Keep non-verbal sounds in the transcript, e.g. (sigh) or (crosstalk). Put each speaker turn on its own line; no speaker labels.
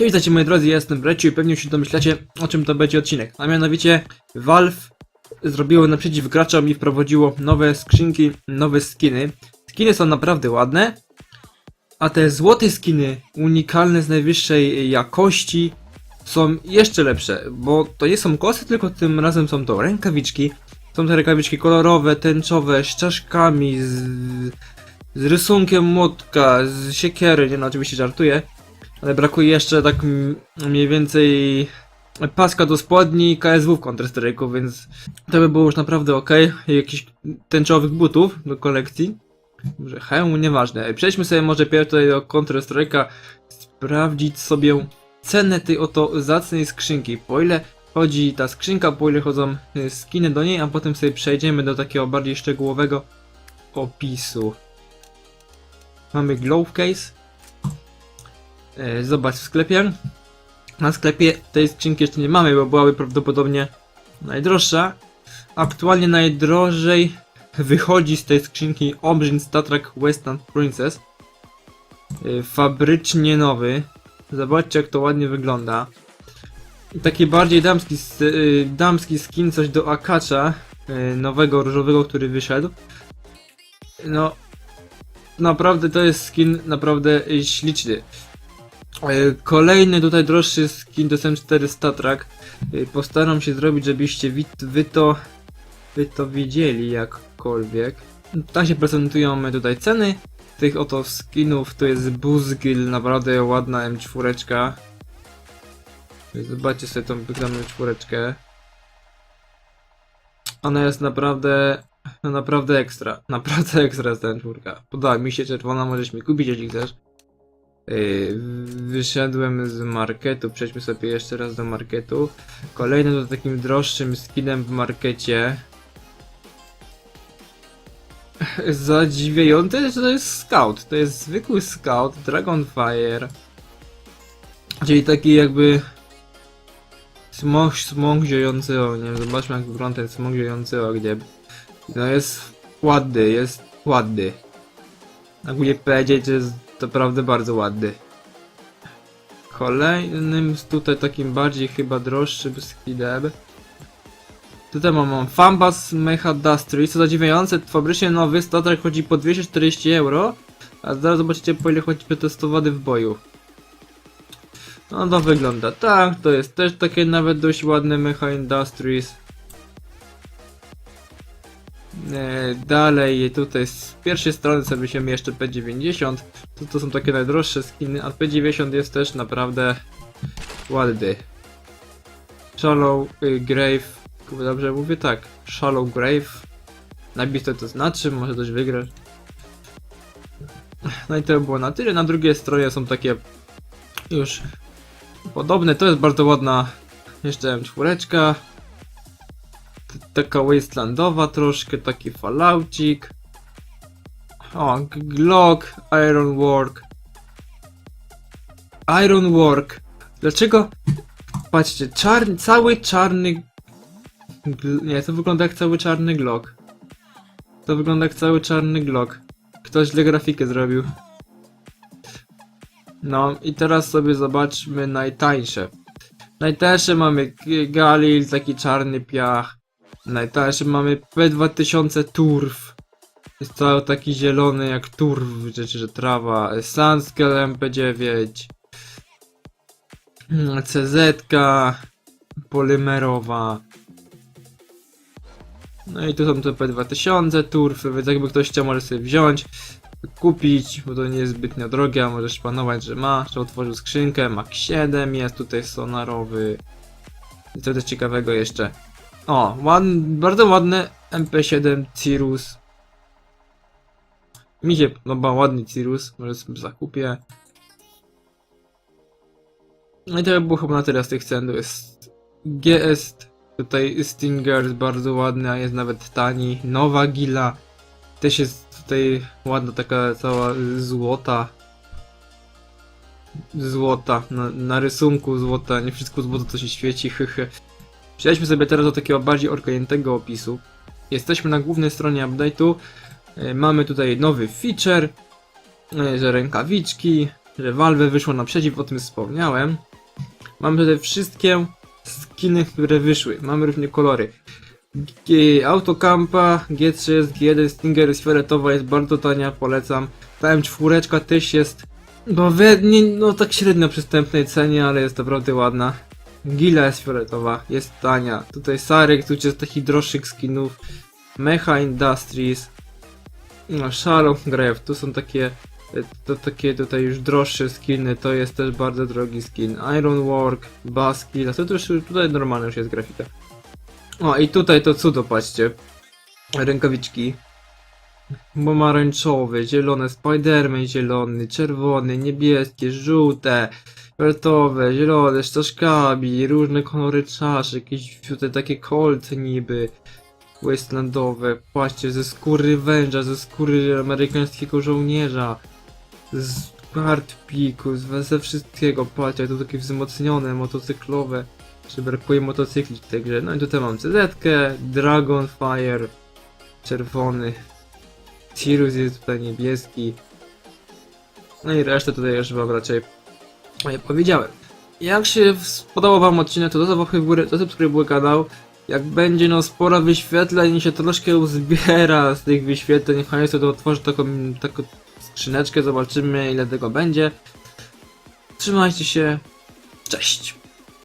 Cześć, witajcie moi drodzy, ja jestem Breciu i pewnie już się domyślacie o czym to będzie odcinek. A mianowicie Valve zrobiło naprzeciw graczom i wprowadziło nowe skrzynki, nowe skiny. Skiny są naprawdę ładne, a te złote skiny, unikalne z najwyższej jakości, są jeszcze lepsze, bo to nie są kosy, tylko tym razem są to rękawiczki. Są to rękawiczki kolorowe, tęczowe, z czaszkami, z, z rysunkiem młotka, z siekiery, nie no oczywiście żartuję. Ale brakuje jeszcze tak mniej więcej paska do spodni i KSW w Counter Strike'u, więc to by było już naprawdę ok. I jakichś tęczowych butów do kolekcji. Może hełmu, nieważne. Przejdźmy sobie może pierw tutaj do Counter Strike'a, sprawdzić sobie cenę tej oto zacnej skrzynki. Po ile chodzi ta skrzynka, po ile chodzą y, skiny do niej, a potem sobie przejdziemy do takiego bardziej szczegółowego opisu. Mamy glove case. E, Zobacz w sklepie. Na sklepie tej skrzynki jeszcze nie mamy, bo byłaby prawdopodobnie najdroższa. Aktualnie najdrożej wychodzi z tej skrzynki Obrzyn Statrak Western Princess. E, Fabrycznie nowy. Zobaczcie jak to ładnie wygląda. Taki bardziej damski, y, damski skin, coś do Akacza, nowego różowego, który wyszedł. No, naprawdę to jest skin naprawdę śliczny. E, Kolejny tutaj droższy skin to SM4 Statrak. E, Postaram się zrobić, żebyście wi- wy to, wy to widzieli jakkolwiek. Tak się prezentują tutaj ceny tych oto skinów. To jest Buzgil, naprawdę ładna M4. Zobaczcie sobie tą wygraną M4. Ona jest naprawdę, no naprawdę ekstra. Naprawdę ekstra jest ta M4. Podoba mi się czerwona, możesz mi kupić jeśli chcesz. Yy, Wyszedłem z marketu, przejdźmy sobie jeszcze raz do marketu. Kolejny to takim droższym skinem w markecie. (laughs) Zadziwiające, że to jest scout. To jest zwykły scout, Dragonfire. Czyli taki jakby smog, smog ziojący ogniem. Zobaczmy jak wygląda ten smog ziojący ogniem. No jest ładny, jest ładny. Ogólnie powiedzieć, że jest naprawdę bardzo ładny. Kolejnym tutaj takim bardziej chyba droższym skinem. Tutaj mam, Fambas Mecha Dustry, co zadziwiające, fabrycznie nowy statek chodzi po 240 euro, a zaraz zobaczycie po ile chodzi przetestowany w boju. No to wygląda tak, to jest też takie nawet dość ładne Mecha Industries. E, dalej tutaj z pierwszej strony sobie weźmiemy jeszcze P90 to, to są takie najdroższe skiny, a P90 jest też naprawdę ładny. Shallow y, Grave dobrze mówię? Tak, Shallow Grave. Najpierw to znaczy, może coś wygrać. No i to było na tyle, na drugiej stronie są takie już podobne, to jest bardzo ładna jeszcze M4 T- taka wastelandowa troszkę, taki falaucik. O, Glock, Ironwork. Ironwork. Dlaczego? Patrzcie, czarny, cały czarny... Nie, to wygląda jak cały czarny Glock. To wygląda jak cały czarny Glock. Ktoś źle grafikę zrobił. No i teraz sobie zobaczmy najtańsze. Najtańsze mamy Galil, taki czarny piach. Najtańsze mamy P2000 Turf. Jest cały taki zielony jak turf, rzeczy, że trawa. Sunscale MP9. Mm, CZ polymerowa. No i tu są te P2000 turfy, więc jakby ktoś chciał może sobie wziąć, kupić, bo to nie jest zbytnio drogie, a możesz panować, że ma, że otworzył skrzynkę, Mac 7 jest tutaj sonarowy. I co też ciekawego jeszcze. O, ładny, bardzo ładny MP7 Cirrus. Mi się podoba ładny Cirrus, może sobie zakupię. No i to by było chyba na tyle z tych cen. To jest GS, tutaj Stinger jest bardzo ładny, a jest nawet tani. Nowa Gila też jest tutaj ładna, taka cała złota. Złota, na, na rysunku złota, nie wszystko złoto co się świeci, (laughs) hyhy. Przejdźmy sobie teraz do takiego bardziej orkniętego opisu. Jesteśmy na głównej stronie update'u. E, Mamy tutaj nowy feature, e, że rękawiczki, że Valve wyszło naprzeciw, o tym wspomniałem. Mamy tutaj wszystkie skiny, które wyszły. Mamy również kolory. Autokampa, G3 jest G1, Stinger jest fioletowa, jest bardzo tania, polecam. Ta M4 też jest, no, we, nie, no tak średnio przystępnej cenie, ale jest naprawdę ładna. Gila jest fioletowa, jest tania. Tutaj Sarek, tu jest takich droższych skinów. Mecha Industries. No, Shadow Grave, tu są takie, to takie tutaj już droższe skiny, to jest też bardzo drogi skin. Ironwork, Baskill, a to już tutaj normalna już jest grafika. O i tutaj to cudo, patrzcie. Rękawiczki. Pomarańczowy, zielone, Spiderman zielony, czerwony, niebieskie, żółte, fioletowe, zielone, z różne kolory czasz, jakieś tutaj takie kolce niby wastelandowe, patrzcie, ze skóry węża, ze skóry amerykańskiego żołnierza, z hardpiku, ze wszystkiego, patrzcie, tu takie wzmocnione, motocyklowe, czy brakuje motocykli w tej grze. No i tutaj mam CZ, Dragonfire, czerwony, Sirius jest tutaj niebieski, no i resztę tutaj już wam raczej powiedziałem. Jak się spodobał wam odcinek, to do łapkę w górę, to subskrybuj kanał. Jak będzie no sporo wyświetleń i się troszkę uzbiera z tych wyświetleń hajsu, to otworzę taką, taką skrzyneczkę, zobaczymy ile tego będzie. Trzymajcie się, cześć!